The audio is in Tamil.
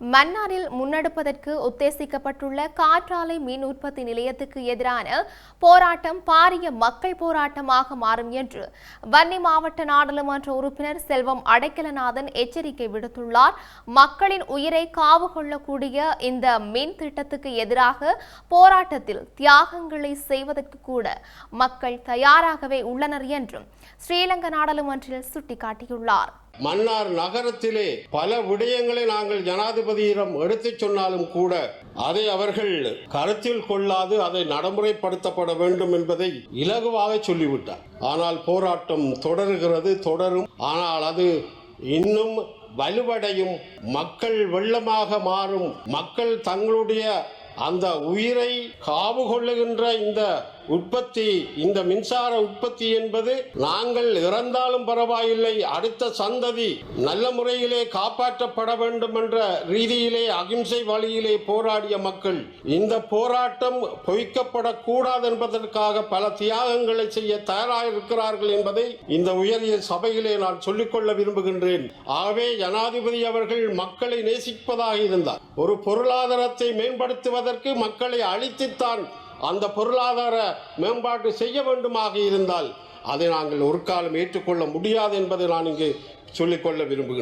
மன்னாரில் முன்னெடுப்பதற்கு உத்தேசிக்கப்பட்டுள்ள காற்றாலை மின் உற்பத்தி நிலையத்துக்கு எதிரான போராட்டம் பாரிய மக்கள் போராட்டமாக மாறும் என்று வன்னி மாவட்ட நாடாளுமன்ற உறுப்பினர் செல்வம் அடைக்கலநாதன் எச்சரிக்கை விடுத்துள்ளார். மக்களின் உயிரை காவு கொள்ளக்கூடிய இந்த மின் திட்டத்துக்கு எதிராக போராட்டத்தில் தியாகங்களை செய்வதற்கு கூட மக்கள் தயாராகவே உள்ளனர் என்றும் ஸ்ரீலங்கா நாடாளுமன்றில் சுட்டிக்காட்டியுள்ளார். மன்னார் நகரத்திலே பல விடயங்களை நாங்கள் ஜனாதிபதியிடம் எடுத்துச் சொன்னாலும் கூட அதை அவர்கள் கருத்தில் கொள்ளாது அதை நடைமுறைப்படுத்தப்பட வேண்டும் என்பதை இலகுவாக சொல்லிவிட்டார். ஆனால் போராட்டம் தொடருகிறது தொடரும். ஆனால் அது இன்னும் வலுவடையும். மக்கள் வெள்ளமாக மாறும். மக்கள் தங்களுடைய அந்த உயிரை காவு கொள்ளுகின்ற இந்த உற்பத்தி இந்த மின்சார உற்பத்தி என்பது நாங்கள் இறந்தாலும் பரவாயில்லை அடுத்த சந்ததி நல்ல முறையிலே காப்பாற்றப்பட வேண்டும் என்ற ரீதியிலே அகிம்சை வழியிலே போராடிய மக்கள் இந்த போராட்டம் பொய்க்கப்படக்கூடாது என்பதற்காக பல தியாகங்களை செய்ய தயாராக இருக்கிறார்கள் என்பதை இந்த உயரிய சபையிலே நான் சொல்லிக்கொள்ள விரும்புகின்றேன். ஆகவே ஜனாதிபதி அவர்கள் மக்களை நேசிப்பதாக இருந்தார். ஒரு பொருளாதாரத்தை மேம்படுத்துவதற்கு மக்களை அழித்துத்தான் அந்த பொருளாதார மேம்பாடு செய்ய வேண்டுமாக இருந்தால் அதை நாங்கள் ஒரு காலம் ஏற்றுக்கொள்ள முடியாது என்பதை நான் இங்கு சொல்லிக்கொள்ள விரும்புகிறேன்.